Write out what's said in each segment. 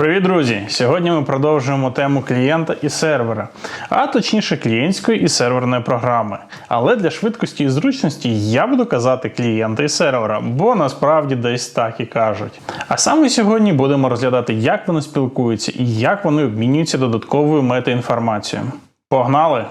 Привіт, друзі! Сьогодні ми продовжуємо тему клієнта і сервера, а точніше клієнтської і серверної програми. Але для швидкості і зручності я буду казати клієнта і сервера, бо насправді десь так і кажуть. А саме сьогодні будемо розглядати, як вони спілкуються і як вони обмінюються додатковою метаінформацією. Погнали!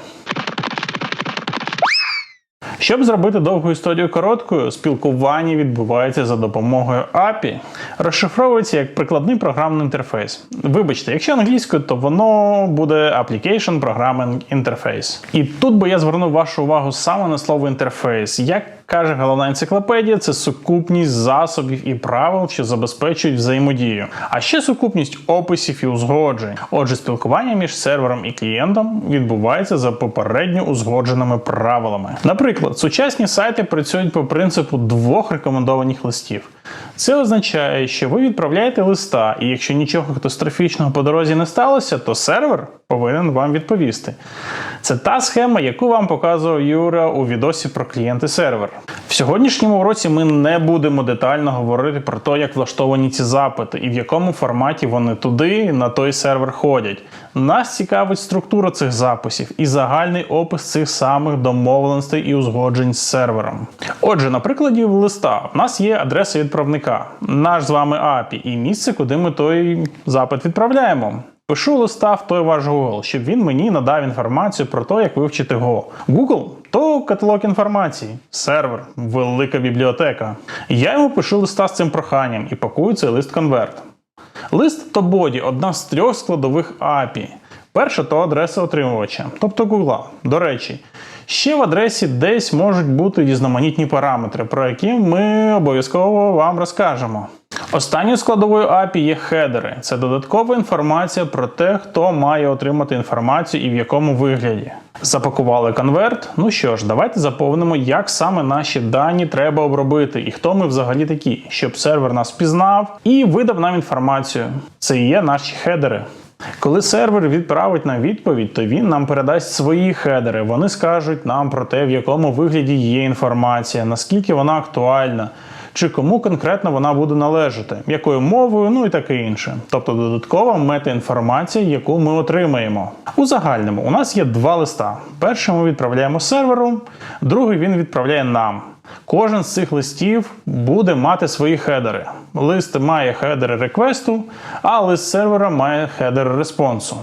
Щоб зробити довгу історію короткою, спілкування відбувається за допомогою API. Розшифровується як прикладний програмний інтерфейс. Вибачте, якщо англійською, то воно буде Application Programming Interface. І тут би я звернув вашу увагу саме на слово інтерфейс. Як каже головна енциклопедія, це сукупність засобів і правил, що забезпечують взаємодію. А ще сукупність описів і узгоджень. Отже, спілкування між сервером і клієнтом відбувається за попередньо узгодженими правилами. Наприклад, сучасні сайти працюють по принципу двох рекомендованих листів. Це означає, що ви відправляєте листа, і якщо нічого катастрофічного по дорозі не сталося, то сервер повинен вам відповісти. Це та схема, яку вам показував Юра у відосі про клієнти сервер. В сьогоднішньому уроці ми не будемо детально говорити про те, як влаштовані ці запити і в якому форматі вони туди на той сервер ходять. Нас цікавить структура цих записів і загальний опис цих самих домовленостей і узгоджень з сервером. Отже, на прикладі листа у нас є адреса відправника, наш з вами API і місце, куди ми той запит відправляємо. Пишу листа в той ваш Google, щоб він мені надав інформацію про те, як вивчити Go. Google то каталог інформації, сервер, велика бібліотека. Я йому пишу листа з цим проханням і пакую цей лист конверт. Лист то боді одна з трьох складових API. Перша то адреса отримувача, тобто Google. До речі, ще в адресі десь можуть бути різноманітні параметри, про які ми обов'язково вам розкажемо. Останньою складовою API є хедери. Це додаткова інформація про те, хто має отримати інформацію і в якому вигляді. Запакували конверт. Ну що ж, давайте заповнимо, як саме наші дані треба обробити і хто ми взагалі такі, щоб сервер нас пізнав і видав нам інформацію. Це і є наші хедери. Коли сервер відправить нам відповідь, то він нам передасть свої хедери. Вони скажуть нам про те, в якому вигляді є інформація, наскільки вона актуальна, чи кому конкретно вона буде належати, якою мовою, ну і таке інше. Тобто додаткова метаінформація, яку ми отримаємо. У загальному у нас є два листа. Перший ми відправляємо серверу, другий він відправляє нам. Кожен з цих листів буде мати свої хедери. Лист має хедери реквесту, а лист сервера має хедер респонсу.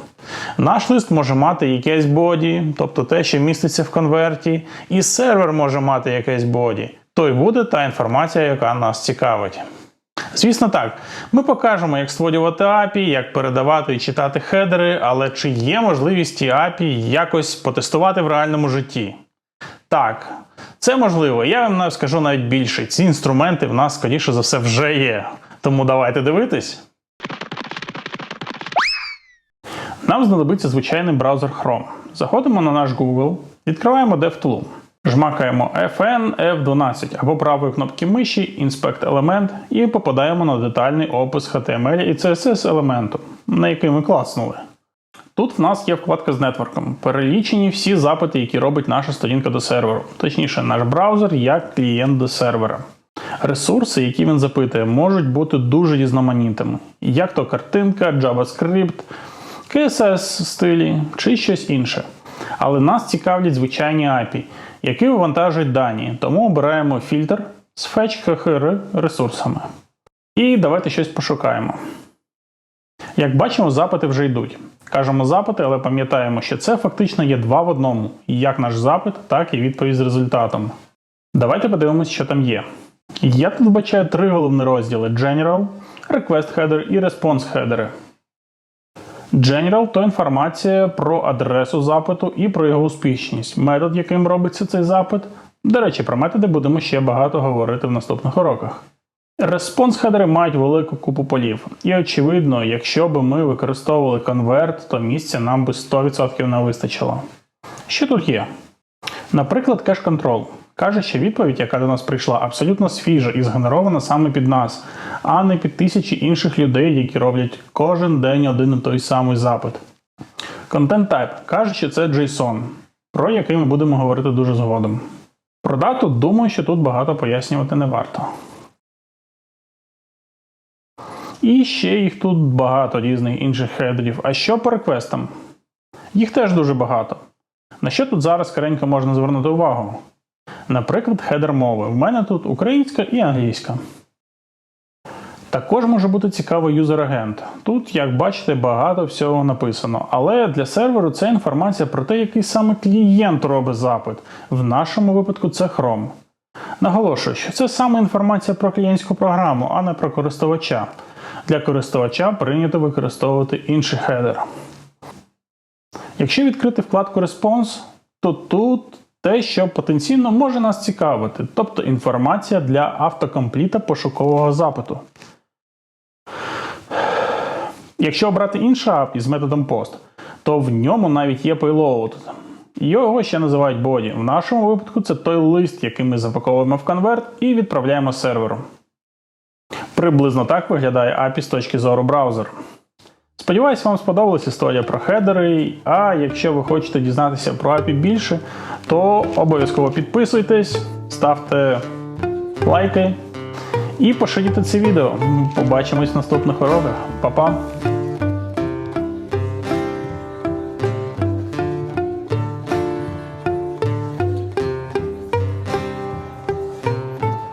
Наш лист може мати якесь боді, тобто те, що міститься в конверті, і сервер може мати якесь боді. То й буде та інформація, яка нас цікавить. Звісно так, ми покажемо, як створювати API, як передавати і читати хедери, але чи є можливість ті API якось потестувати в реальному житті? Так, це можливо. Я вам скажу навіть більше. Ці інструменти в нас, скоріше за все, вже є. Тому давайте дивитись. Нам знадобиться звичайний браузер Chrome. Заходимо на наш Google, відкриваємо DevTool. Жмакаємо FN F12 або правою кнопки миші Inspect Element і попадаємо на детальний опис HTML і CSS елементу, на який ми клацнули. Тут в нас є вкладка з нетворком. Перелічені всі запити, які робить наша сторінка до серверу, точніше, наш браузер як клієнт до сервера. Ресурси, які він запитує, можуть бути дуже різноманітними, як то картинка, JavaScript, CSS стилі чи щось інше. Але нас цікавлять звичайні API, які вивантажують дані, тому обираємо фільтр з Fetch HHR ресурсами. І давайте щось пошукаємо. Як бачимо, запити вже йдуть. Кажемо запити, але пам'ятаємо, що це фактично є два в одному: як наш запит, так і відповідь з результатом. Давайте подивимось, що там є. Я тут вбачаю три головні розділи: General, Request Header і Response Header. General то інформація про адресу запиту і про його успішність, метод, яким робиться цей запит. До речі, про методи будемо ще багато говорити в наступних уроках. Респонс хедери мають велику купу полів. І очевидно, якщо б ми використовували конверт, то місця нам би 100% не вистачило. Що тут є? Наприклад, кеш контрол. Каже, що відповідь, яка до нас прийшла, абсолютно свіжа і згенерована саме під нас, а не під тисячі інших людей, які роблять кожен день один і той самий запит. Content Type каже, що це JSON, про який ми будемо говорити дуже згодом. Про дату, думаю, що тут багато пояснювати не варто. І ще їх тут багато різних інших хедерів. А що по реквестам? Їх теж дуже багато. На що тут зараз скоренько можна звернути увагу? Наприклад, хедер мови. В мене тут українська і англійська. Також може бути цікавий юзер-агент. Тут, як бачите, багато всього написано. Але для серверу це інформація про те, який саме клієнт робить запит. В нашому випадку це Chrome. Наголошую, що це саме інформація про клієнтську програму, а не про користувача. Для користувача прийнято використовувати інший хедер. Якщо відкрити вкладку Response, то тут те, що потенційно може нас цікавити, тобто інформація для автокомпліта пошукового запиту. Якщо обрати інший API з методом POST, то в ньому навіть є payload. Його ще називають body. В нашому випадку це той лист, який ми запаковуємо в конверт і відправляємо серверу. Приблизно так виглядає API з точки зору браузер. Сподіваюсь, вам сподобалась історія про хедери. А якщо ви хочете дізнатися про API більше, то обов'язково підписуйтесь, ставте лайки і поширюйте це відео. Побачимось в наступних уроках. Па-па!